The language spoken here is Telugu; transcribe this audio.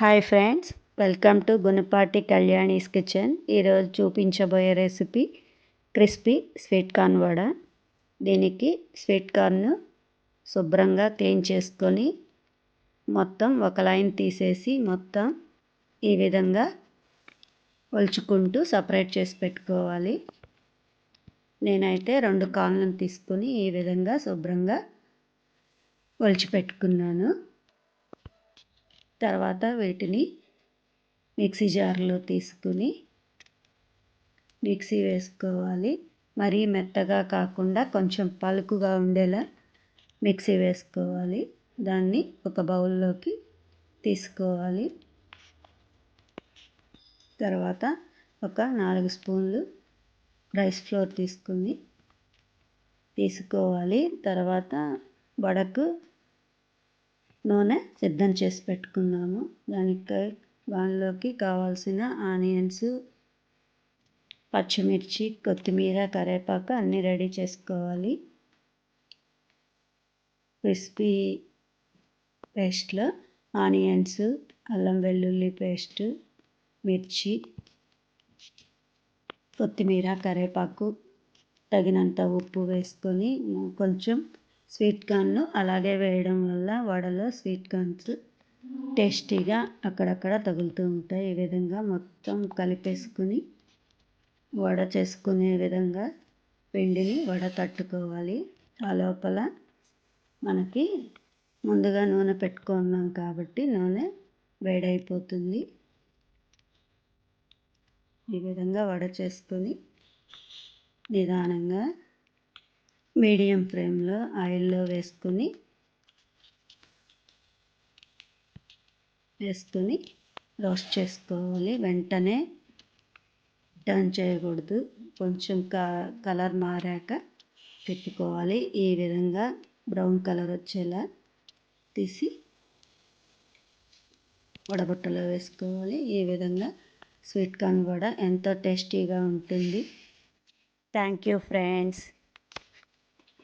Hi friends welcome to Gunapati Kalyani's kitchen. ఈరోజు చూపించబోయే recipe crispy sweet corn vada. దీనికి స్వీట్ కార్న్ శుభ్రంగా క్లీన్ చేసుకొని మొత్తం ఒక లైన్ తీసేసి మొత్తం ఈ విధంగా ఒలుచుకుంటూ సపరేట్ చేసి పెట్టుకోవాలి. నేనైతే రెండు కార్న్లను తీసుకొని ఈ విధంగా శుభ్రంగా ఒలిచి పెట్టుకున్నాను తర్వాత వీటిని మిక్సీ జార్లో తీసుకుని మిక్సీ వేసుకోవాలి. మరీ మెత్తగా కాకుండా కొంచెం పలుకుగా ఉండేలా మిక్సీ వేసుకోవాలి. దాన్ని ఒక బౌల్లోకి తీసుకోవాలి. తర్వాత ఒక నాలుగు స్పూన్లు రైస్ ఫ్లోర్ తీసుకుని తీసుకోవాలి. తర్వాత వడకు నూనె సిద్ధం చేసి పెట్టుకున్నాము. దానికి దానిలోకి కావాల్సిన ఆనియన్స్ పచ్చిమిర్చి కొత్తిమీర కరివేపాకు అన్నీ రెడీ చేసుకోవాలి. క్రిస్పీ పేస్ట్లో ఆనియన్స్ అల్లం వెల్లుల్లి పేస్ట్ మిర్చి కొత్తిమీర కరివేపాకు తగినంత ఉప్పు వేసుకొని కొంచెం స్వీట్ కార్న్లు అలాగే వేయడం వల్ల వడలో స్వీట్ కార్న్స్ టేస్టీగా అక్కడక్కడ తగులుతూ ఉంటాయి. ఈ విధంగా మొత్తం కలిపేసుకుని వడ చేసుకునే విధంగా పిండిని వడ తట్టుకోవాలి. ఆ లోపల మనకి ముందుగా నూనె పెట్టుకున్నాం కాబట్టి నూనె వేడైపోతుంది. ఈ విధంగా వడ చేసుకొని నిదానంగా మీడియం ఫ్లేమ్లో ఆయిల్లో వేసుకొని వేసుకొని రోస్ట్ చేసుకోవాలి. వెంటనే టర్న్ చేయకూడదు. కొంచెం క కలర్ మారాక పెట్టుకోవాలి. ఈ విధంగా బ్రౌన్ కలర్ వచ్చేలా తీసి వడబుట్టలో వేసుకోవాలి. ఈ విధంగా స్వీట్ కార్న్ కూడా ఎంతో టేస్టీగా ఉంటుంది. Thank you friends.